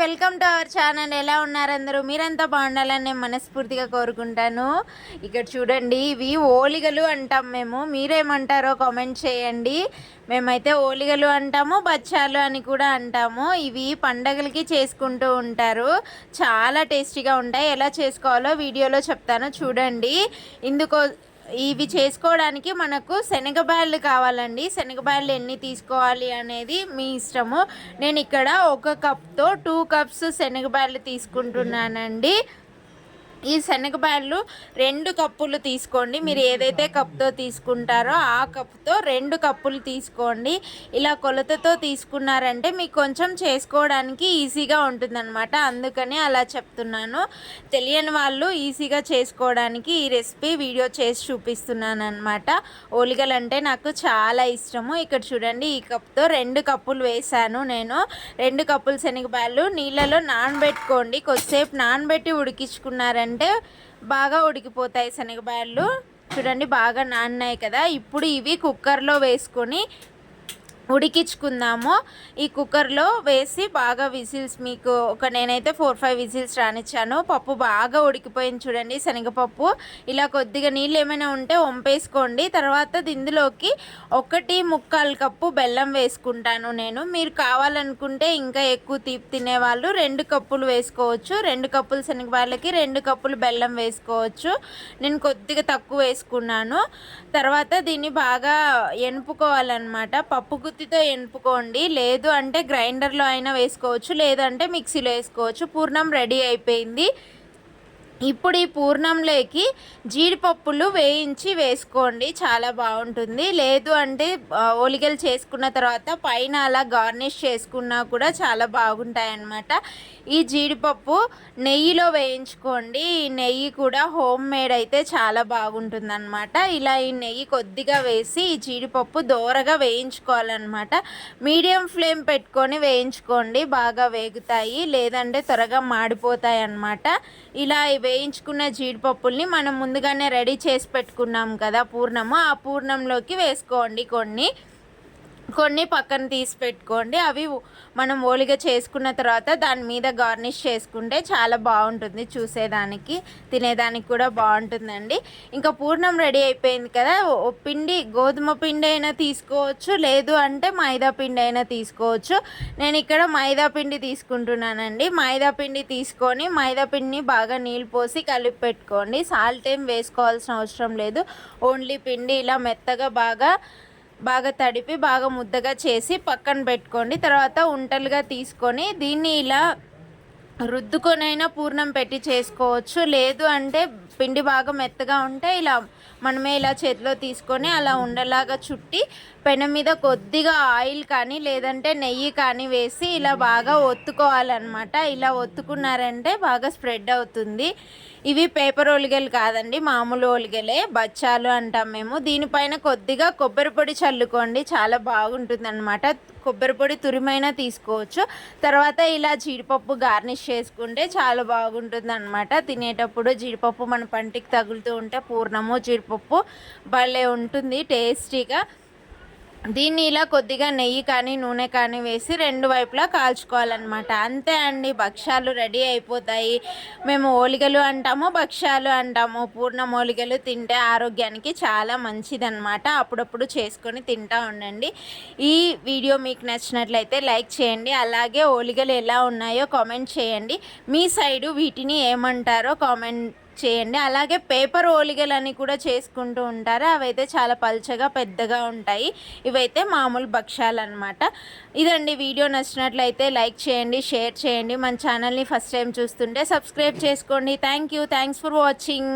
Welcome to our channel ఎలా ఉన్నారు అందరూ? మీరంతా బాగుండాలని నేను మనస్ఫూర్తిగా కోరుకుంటాను. ఇక్కడ చూడండి ఇవి ఓలిగలు అంటాం మేము. మీరేమంటారో కామెంట్ చేయండి. మేమైతే ఓలిగలు అంటాము బచ్చాలు అని కూడా అంటాము. ఇవి పండగలకి చేసుకుంటూ ఉంటారు. చాలా టేస్టీగా ఉంటాయి. ఎలా చేసుకోవాలో వీడియోలో చెప్తాను. చూడండి. ఇందుకో ఇవి చేసుకోవడానికి మనకు శనగబాయలు కావాలండి. శనగబాయలు ఎన్ని తీసుకోవాలి అనేది మీ ఇష్టము. నేను ఇక్కడ ఒక కప్తో టూ కప్స్ శనగబాయలు తీసుకుంటున్నానండి. ఈ శనగపాయలు రెండు కప్పులు తీసుకోండి. మీరు ఏదైతే కప్తో తీసుకుంటారో ఆ కప్తో రెండు కప్పులు తీసుకోండి. ఇలా కొలతతో తీసుకున్నారంటే మీకు కొంచెం చేసుకోవడానికి ఈజీగా ఉంటుందన్నమాట. అందుకని అలా చెప్తున్నాను. తెలియని వాళ్ళు ఈజీగా చేసుకోవడానికి ఈ రెసిపీ వీడియో చేసి చూపిస్తున్నాను అనమాట ఓలిగలు అంటే నాకు చాలా ఇష్టము. ఇక్కడ చూడండి ఈ కప్తో రెండు కప్పులు వేసాను నేను. రెండు కప్పులు శనగపాయలు నీళ్ళలో నానబెట్టుకోండి. కొద్దిసేపు నానబెట్టి ఉడికించుకున్నారంటే అంటే బాగా ఉడికిపోతాయి శనగబాయలు. చూడండి బాగా నాన్నాయి కదా. ఇప్పుడు ఇవి కుక్కర్లో వేసుకొని ఉడికించుకుందాము. ఈ కుక్కర్లో వేసి బాగా విజిల్స్ మీకు ఒక నేనైతే ఫోర్ ఫైవ్ విజిల్స్ రానిచ్చాను. పప్పు బాగా ఉడికిపోయింది చూడండి శనగపప్పు. ఇలా కొద్దిగా నీళ్ళు ఏమైనా ఉంటే వంపేసుకోండి. తర్వాత ఇందులోకి ఒకటి ముక్కాలు కప్పు బెల్లం వేసుకుంటాను నేను. మీరు కావాలనుకుంటే ఇంకా ఎక్కువ తీపి తినేవాళ్ళు రెండు కప్పులు వేసుకోవచ్చు. రెండు కప్పులు శనగపాయలకి రెండు కప్పులు బెల్లం వేసుకోవచ్చు. నేను కొద్దిగా తక్కువ వేసుకున్నాను. తర్వాత దీన్ని బాగా ఎనుపుకోవాలన్నమాట. పప్పుకు గుత్తితో ఎంపుకోండి. లేదు అంటే గ్రైండర్లో అయినా వేసుకోవచ్చు. లేదంటే మిక్సీలో వేసుకోవచ్చు. పూర్ణం రెడీ అయిపోయింది. ఇప్పుడు ఈ పూర్ణంలోకి జీడిపప్పులు వేయించి వేసుకోండి. చాలా బాగుంటుంది. లేదు అంటే ఒలిగలు చేసుకున్న తర్వాత పైన అలా గార్నిష్ చేసుకున్నా కూడా చాలా బాగుంటాయి అన్నమాట ఈ జీడిపప్పు నెయ్యిలో వేయించుకోండి. ఈ నెయ్యి కూడా హోమ్ మేడ్ అయితే చాలా బాగుంటుంది అనమాట ఇలా ఈ నెయ్యి కొద్దిగా వేసి ఈ జీడిపప్పు దోరగా వేయించుకోవాలన్నమాట. మీడియం ఫ్లేమ్ పెట్టుకొని వేయించుకోండి. బాగా వేగుతాయి. లేదంటే త్వరగా మాడిపోతాయి అన్నమాట ఇలా వేయించుకున్న జీడిపప్పుల్ని మనం ముందుగానే రెడీ చేసి పెట్టుకున్నాం కదా పూర్ణము. ఆ పూర్ణంలోకి వేసుకోండి కొన్ని. కొన్ని పక్కన తీసి పెట్టుకోండి. అవి మనం ఓలిగ చేసుకున్న తర్వాత దాని మీద గార్నిష్ చేసుకుంటే చాలా బాగుంటుంది చూసేదానికి తినేదానికి కూడా బాగుంటుందండి. ఇంకా పూర్ణం రెడీ అయిపోయింది కదా పిండి గోధుమ పిండి అయినా తీసుకోవచ్చు లేదు అంటే మైదా పిండి అయినా తీసుకోవచ్చు. నేను ఇక్కడ మైదా పిండి తీసుకుంటున్నానండి. మైదా పిండి తీసుకొని మైదా పిండిని బాగా నీళ్ళు పోసి కలిపి పెట్టుకోండి. సాల్ట్ ఏం వేసుకోవాల్సిన అవసరం లేదు. ఓన్లీ పిండి ఇలా మెత్తగా బాగా బాగా తడిపి బాగా ముద్దగా చేసి పక్కన పెట్టుకోండి. తర్వాత ఉంటలుగా తీసుకొని దీన్ని ఇలా రుద్దుకొనైనా పూర్ణం పెట్టి చేసుకోవచ్చు. లేదు అంటే పిండి బాగా మెత్తగా ఉంటే ఇలా మనమే ఇలా చేతిలో తీసుకొని అలా ఉండలాగా చుట్టి పెనం మీద కొద్దిగా ఆయిల్ కానీ లేదంటే నెయ్యి కానీ వేసి ఇలా బాగా ఒత్తుకోవాలన్నమాట. ఇలా ఒత్తుకున్నారంటే బాగా స్ప్రెడ్ అవుతుంది. ఇవి పేపర్ ఒలిగలు కాదండి మామూలు ఒలిగలే బచ్చాలు అంటాం మేము. దీనిపైన కొద్దిగా కొబ్బరి పొడి చల్లుకోండి చాలా బాగుంటుంది అనమాట కొబ్బరి పొడి తురిమైనా తీసుకోవచ్చు. తర్వాత ఇలా జీడిపప్పు గార్నిష్ చేసుకుంటే చాలా బాగుంటుంది అనమాట తినేటప్పుడు జీడిపప్పు మన పంటికి తగులుతూ ఉంటే పూర్ణము జీడిపప్పు భలే ఉంటుంది టేస్టీగా. దీన్ని ఇలా కొద్దిగా నెయ్యి కానీ నూనె కానీ వేసి రెండు వైపులా కాల్చుకోవాలన్నమాట. అంతే అండి భక్ష్యాలు రెడీ అయిపోతాయి. మేము ఓలిగలు అంటాము భక్ష్యాలు అంటాము. పూర్ణ ఓలిగలు తింటే ఆరోగ్యానికి చాలా మంచిదన్నమాట. అప్పుడప్పుడు చేసుకొని తింటూ ఉండండి. ఈ వీడియో మీకు నచ్చినట్లయితే లైక్ చేయండి. అలాగే ఓలిగలు ఎలా ఉన్నాయో కామెంట్ చేయండి. మీ సైడు వీటిని ఏమంటారో కామెంట్ చేయండి. అలాగే పేపర్ ఓలిగలని కూడా చేసుకుంటూ ఉంటారు? అవైతే చాలా పల్చగా పెద్దగా ఉంటాయి. ఇవైతే మామూలు భక్ష్యాలు అనమాట ఇదండి. వీడియో నచ్చినట్లయితే లైక్ చేయండి షేర్ చేయండి. మన ఛానల్ని ఫస్ట్ టైం చూస్తుంటే సబ్స్క్రైబ్ చేసుకోండి. Thank you thanks for watching.